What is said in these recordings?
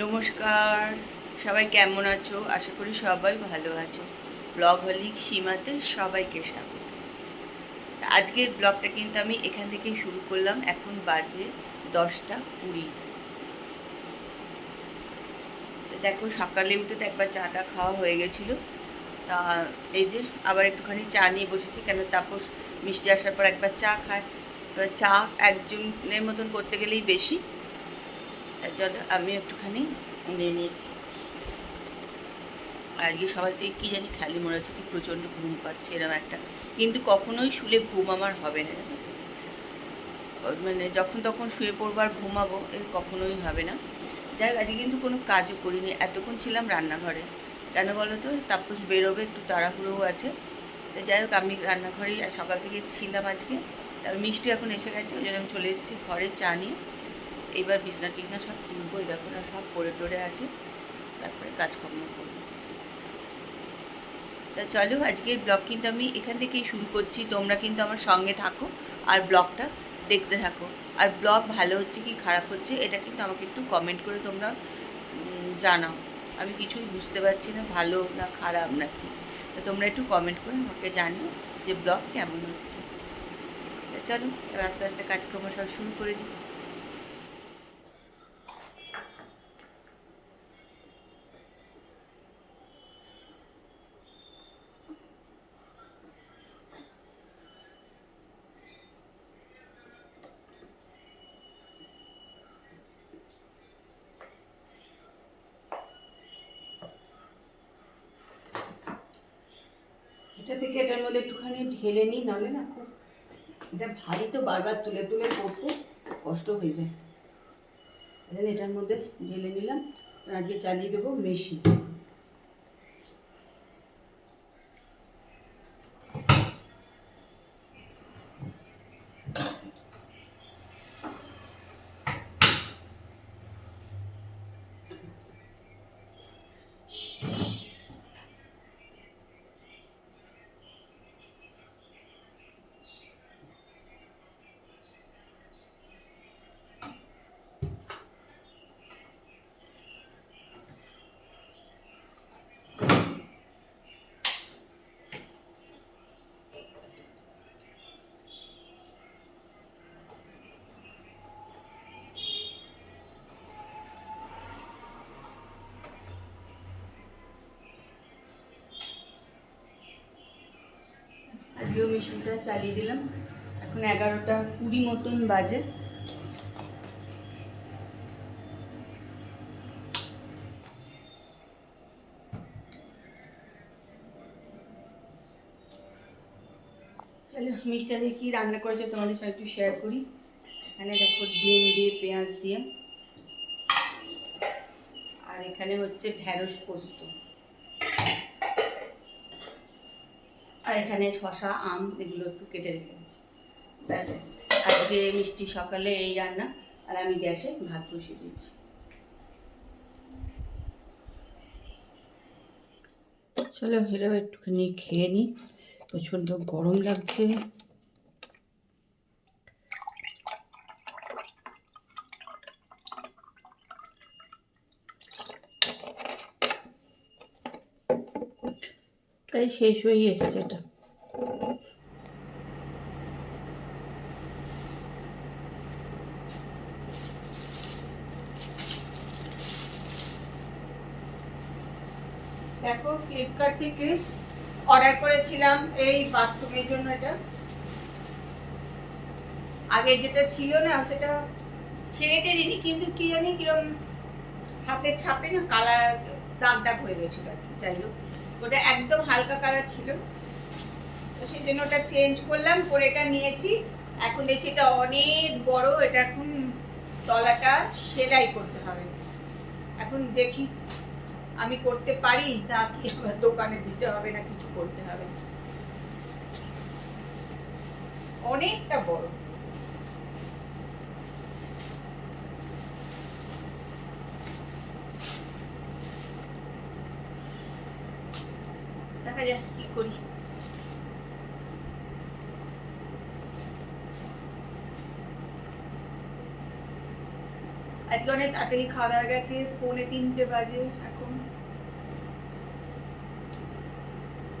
নমস্কার। সবাই কেমন আছো? আশা করি সবাই ভালো আছো। ব্লগ হলিক সীমাতে সবাইকে স্বাগত। আজকের ব্লগটা কিন্তু আমি এখান থেকেই শুরু করলাম। এখন বাজে দশটা কুড়ি। দেখো সকালে উঠে তো একবার চাটা খাওয়া হয়ে গেছিল। তা এই যে আবার একটুখানি চা নিয়ে বসেছি কেন তাপস মিষ্টি আসার পর একবার চা খায়। এবার চা একজনের মতন করতে গেলেই বেশি। জন্য আমি একটুখানি নিয়ে নিয়েছি। আজকে সবার থেকে কী জানি খালি মনে হচ্ছে কি প্রচণ্ড ঘুম পাচ্ছে এরকম একটা। কিন্তু কখনোই শুলে ঘুম আমার হবে না মানে যখন তখন শুয়ে পড়ব আর ঘুমাবো এর কখনোই হবে না। যাই আজকে কিন্তু কোনো কাজও করিনি। এতক্ষণ ছিলাম রান্নাঘরে। কেন বলো তো? তাপস বেরোবে, একটু তাড়াহুড়োও আছে। তো যাই হোক, আমি রান্নাঘরেই সকাল থেকে ছিলাম আজকে। তারপর মিষ্টি এখন এসে গেছে, ওই জন্য আমি চলে এসেছি ঘরে চা নিয়ে। এইবার বিছনা টিছনা সব তুলবো এই দেখো না, সব পড়ে টরে আছে। তারপরে কাজকর্ম করব। তা চলো, আজকের ব্লগ কিন্তু আমি এখান থেকেই শুরু করছি। তোমরা কিন্তু আমার সঙ্গে থাকো আর ব্লগটা দেখতে থাকো। আর ব্লগ ভালো হচ্ছে কি খারাপ হচ্ছে, এটা কিন্তু আমাকে একটু কমেন্ট করে তোমরা জানাও। আমি কিছুই বুঝতে পারছি না, ভালো না খারাপ না কি তোমরা একটু কমেন্ট করে আমাকে জানো যে ব্লগ কেমন হচ্ছে। চলো আস্তে আস্তে কাজকর্ম সব শুরু করে দিই। এটা থেকে এটার মধ্যে একটুখানি ঢেলে নিই, নাহলে না খুব এটা ভারী তো বারবার তুলে তুলে করতে কষ্ট হয়ে যায়। এটার মধ্যে ঢেলে নিলাম আজকে চালিয়ে দেবো মেশিন। আজকেও মেশিনটা চালিয়ে দিলাম। এখন এগারোটা কুড়ি মতন বাজে। মিষ্টি আজকে কী রান্না করেছে তোমাদের সঙ্গে একটু শেয়ার করি। এখানে দেখো ডিম দিয়ে, পেঁয়াজ দিয়ে। আর এখানে হচ্ছে ঢ্যাঁড়স পোস্ত। আর এখানে শশা আম এগুলো একটু কেটে রেখে ব্যাস, আজকে মিষ্টি সকালে এই রান্না, আর আমি গ্যাসে ভাত বসিয়ে দিচ্ছি চলো এরাও একটুখানি খেয়ে নিই। প্রচণ্ড গরম লাগছে। প্রায় শেষ হয়ে এসছে এটা। দেখো ফ্লিপকার্ট থেকে অর্ডার করেছিলাম এই বাথরুমের জন্য এটা। আগে যেটা ছিল না, সেটা ছেড়ে টেরিনি, কিন্তু কি জানি কিরম হাতের ছাপে না কালার দাগ দাগ হয়ে গেছিল আর কি, যাই হোক। ওটা একদম হালকা কালার ছিল। তো সেই জন্য ওটা চেঞ্জ করলাম, করে এটা নিয়েছি। এখন দেখছি এটা অনেক বড়, এটা এখন তলাটা সেলাই করতে হবে। এখন দেখি আমি করতে পারি না কি আবার দোকানে দিতে হবে না কিছু করতে হবে। অনেকটা বড়। দেখা যাক কি করি? আজকে অনেক তাড়াতাড়ি খাওয়া দাওয়া গেছে, পৌনে তিনটে বাজে এখন।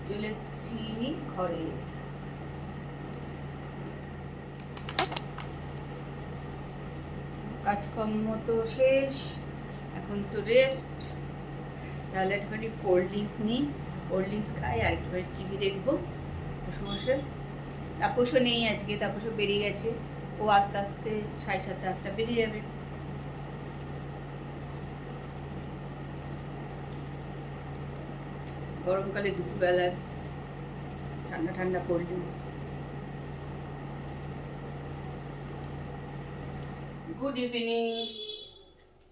চলে এসছি ঘরে। কাজকর্ম তো শেষ, এখন তো রেস্ট তাহলে একটুখানি কোল্ড ড্রিঙ্কস নিই। ড্রিঙ্কস খাই আর একটুখানি টিভি দেখব। বসে তাপসও নেই আজকে, তাপসও বেরিয়ে গেছে। ও আস্তে আস্তে সাড়ে সাতটা, আটটা বেরিয়ে যাবে। গরমকালে দুপুরবেলার ঠান্ডা ঠান্ডা কোল্ড ড্রিঙ্কস গুড ইভিনিং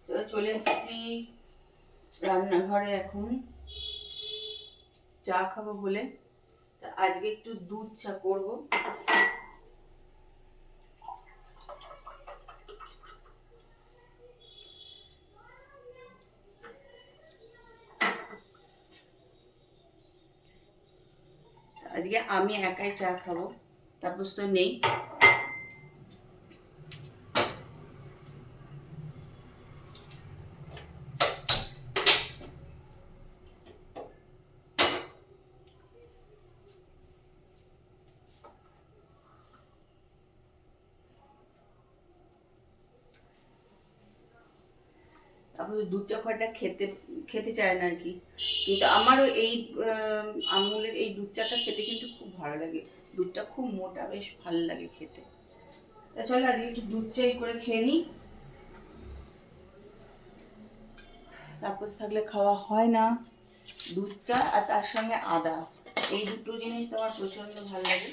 তো চলে এসেছি রান্নাঘরে এখন। চা খাব বলে। তা আজকে একটু দুধ চা করব। আজকে আমি একাই চা খাব তারপর তো নেই। তারপরে দুধ চা খাওয়াটা খেতে খেতে চায় না আর কি কিন্তু আমারও এই আমুলের এই দুধ চাটা খেতে কিন্তু খুব ভালো লাগে। দুধটা খুব মোটা, বেশ ভালো লাগে খেতে। তা চলো আজকে একটু দুধ চাই করে খেয়ে নিই তাপস থাকলে খাওয়া হয় না। দুধ চা আর তার সঙ্গে আদা। এই দুটো জিনিস তো আমার প্রচণ্ড ভালো লাগে।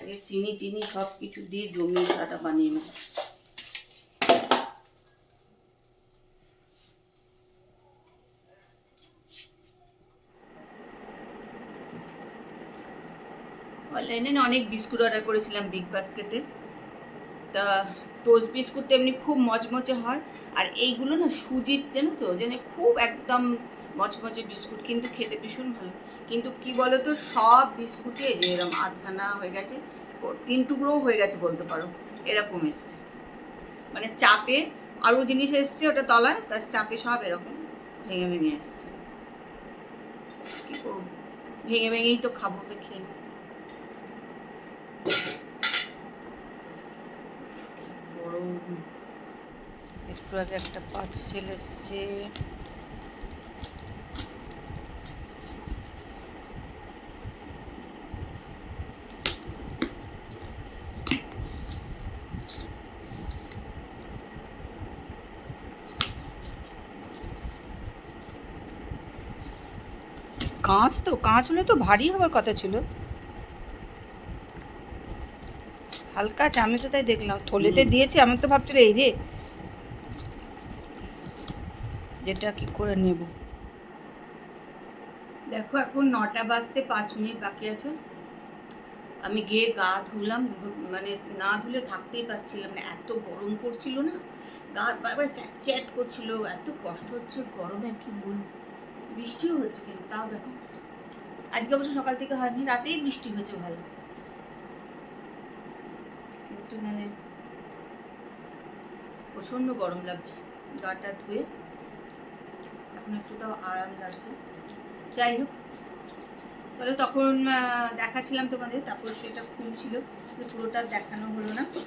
আগে চিনি টিনি সব কিছু দিয়ে জমিয়ে চাটা বানিয়ে নেব অনলাইনে অনেক বিস্কুট অর্ডার করেছিলাম বিগ বাস্কেটে তা টোস্ট বিস্কুট এমনি খুব মচমচে হয়। আর এইগুলো না সুজির জানো তো, যেন খুব একদম মচমচে বিস্কুট কিন্তু খেতে ভীষণ ভালো। কিন্তু কি বলো তো সব বিস্কুটে যে এরকম আধখানা হয়ে গেছে তিন টুকরোও হয়ে গেছে বলতে পারো। এরকম এসছে। মানে চাপে আরও জিনিস এসছে ওটা তলায় প্লাস চাপে সব এরকম ভেঙে ভেঙে এসছে। কী করব? ভেঙে ভেঙেই তো খাব তো খেয়ে। একটু আগে একটা পার্সেল এসছে। কাঁচ তো কাঁচ হলে তো ভারী হওয়ার কথা ছিল। হালকা আছে আমি তো তাই দেখলাম। থলেতে দিয়েছে আমি তো ভাবছিল এই রে। যেটা কি করে নেব? দেখো এখন নটা বাজতে পাঁচ মিনিট বাকি আছে। আমি গিয়ে গা ধুলাম মানে না ধুলে থাকতেই পারছিলাম না। এত গরম করছিল না গা বারবার চ্যাট চ্যাট করছিল এত কষ্ট হচ্ছে গরমে কি বলব? বৃষ্টিও হচ্ছে কিন্তু তাও দেখো। আজকে অবশ্য সকাল থেকে হয়নি রাতেই বৃষ্টি হয়েছে ভালো। কিন্তু মানে প্রচণ্ড গরম লাগছে, গাটা ধুয়ে এখন একটু তাও আরাম লাগছে যাই হোক, তাহলে তখন দেখাছিলাম তোমাদের, তারপর সেটা খুলছিল পুরোটা দেখানো হলো না তো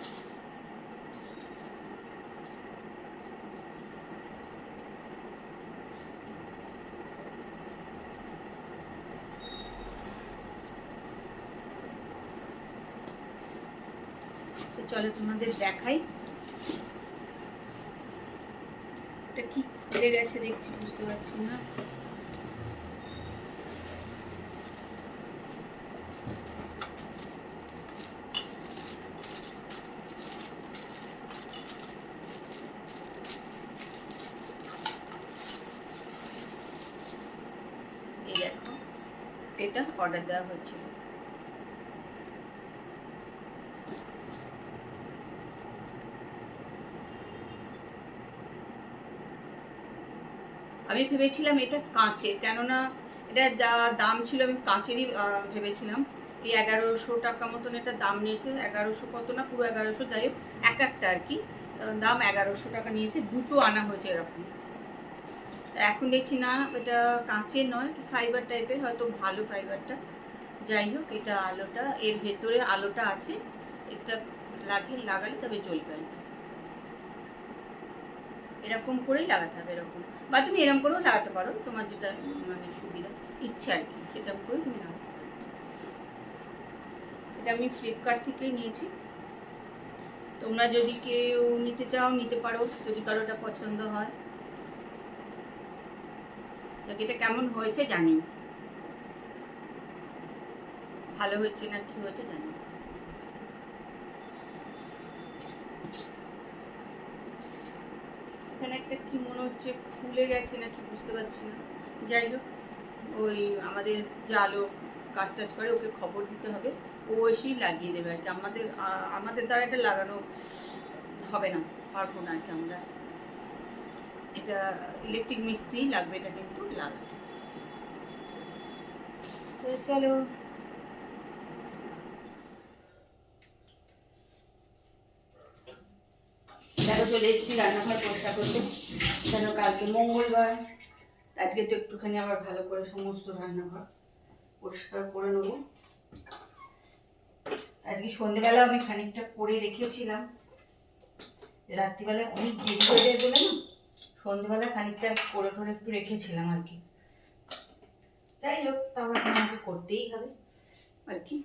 চলো তোমাদের দেখাই। এটা কি খুলে গেছে দেখছি, বুঝতে পারছি না। এটা অর্ডার দেওয়া হয়েছিল। আমি ভেবেছিলাম এটা কাঁচের, কেননা এটা যা দাম ছিল আমি কাঁচেরই ভেবেছিলাম। এই এগারোশো টাকা মতন এটা দাম নিয়েছে, এগারোশো কত না, পুরো এগারোশো, যাই হোক, এক একটা আর কি দাম এগারোশো টাকা নিয়েছে, দুটো আনা হয়েছে এরকম। এখন দেখছি না, এটা কাঁচের নয় ফাইবার টাইপের হয়তো ভালো ফাইবারটা যাই হোক, এটা আলোটা, এর ভেতরে আলোটা আছে, এটা লাগিয়ে লাগালে তবে জ্বলবে। এরকম করেই লাগাতে হবে, এরকম। বা তুমি এরকম করেও লাগাতে পারো, তোমার যেটা মানে সুবিধা, ইচ্ছা আর কি, সেটা করেও তুমি লাগাতে পারো। এটা আমি ফ্লিপকার্ট থেকেই নিয়েছি। তোমরা যদি কেউ নিতে চাও, নিতে পারো, যদি কারোটা পছন্দ হয়। যাক, এটা কেমন হয়েছে জানি ভালো হয়েছে না কি হয়েছে জানি এখানে একটা কি মনে হচ্ছে ফুলে গেছে নাকি বুঝতে পারছি না। যাই হোক, ওই আমাদের যে আলো কাজ টাজ করে, ওকে খবর দিতে হবে। ও এসেই লাগিয়ে দেবে আর কি। আমাদের আমাদের দ্বারা এটা লাগানো হবে না, পারব না আর কি আমরা। এটা ইলেকট্রিক মিস্ত্রি লাগবে এটা কিন্তু লাগবে চলো দেখো চলে এসেছি, রান্নাঘর পরিষ্কার করতে। কেন কালকে মঙ্গলবার, আজকে তো একটুখানি আবার ভালো করে সমস্ত রান্নাঘর পরিষ্কার করে নেব। আজকে সন্ধেবেলা আমি খানিকটা করে রেখেছিলাম। রাত্রিবেলায় অনেক দেরি হয়ে যায় বলে না? সন্ধেবেলা খানিকটা করে টরে একটু রেখেছিলাম আর কি। যাই হোক এখন আমাকে করতেই হবে। আর কি?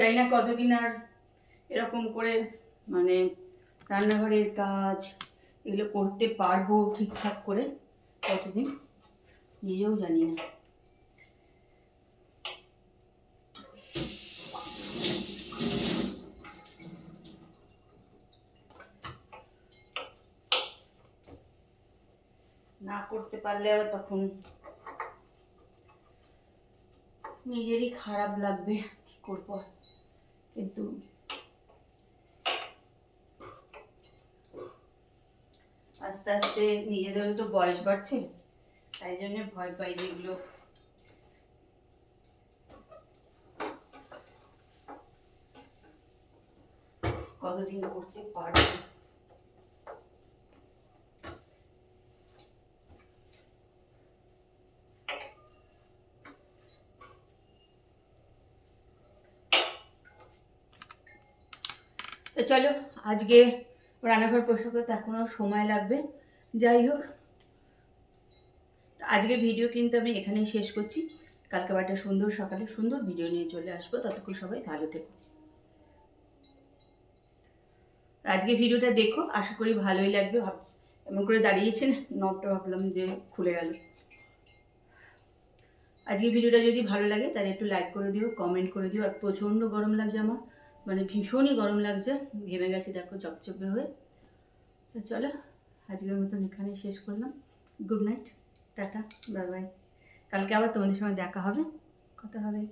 জানি না কতদিন আর এরকম করে মানে রান্নাঘরের কাজ এগুলো করতে পারব ঠিকঠাক করে কতদিন নিজেও জানি না না করতে পারলে আবার তখন নিজেরই খারাপ লাগবে, কি করব আর। কিন্তু আস্তে আস্তে নিজেদেরও তো বয়স বাড়ছে, তাই জন্য ভয় পাই যেগুলো কতদিন করতে পারব? তো চলো, আজকে রান্নাঘর পোশাক করতে এখনও সময় লাগবে। যাই হোক আজকে ভিডিও কিন্তু আমি এখানেই শেষ করছি। কালকে আবার একটা সুন্দর সকালে সুন্দর ভিডিও নিয়ে চলে আসব। ততক্ষণ সবাই ভালো থেকো। আজকে ভিডিওটা দেখো, আশা করি ভালোই লাগবে। ভাবছি, এমন করে দাঁড়িয়েছেন নবটা ভাবলাম যে খুলে গেল। আজকে ভিডিওটা যদি ভালো লাগে, তাহলে একটু লাইক করে দিও কমেন্ট করে দিও। আর প্রচণ্ড গরম লাগছে আমার। মানে ভীষণই গরম লাগছে, ঘেমে গেছে, দেখো চপচপে হয়ে। তো চলো, আজকের মতন এখানেই শেষ করলাম। Good night ta ta bye bye কালকে আবার তোমাদের সঙ্গে দেখা হবে, কথা হবে।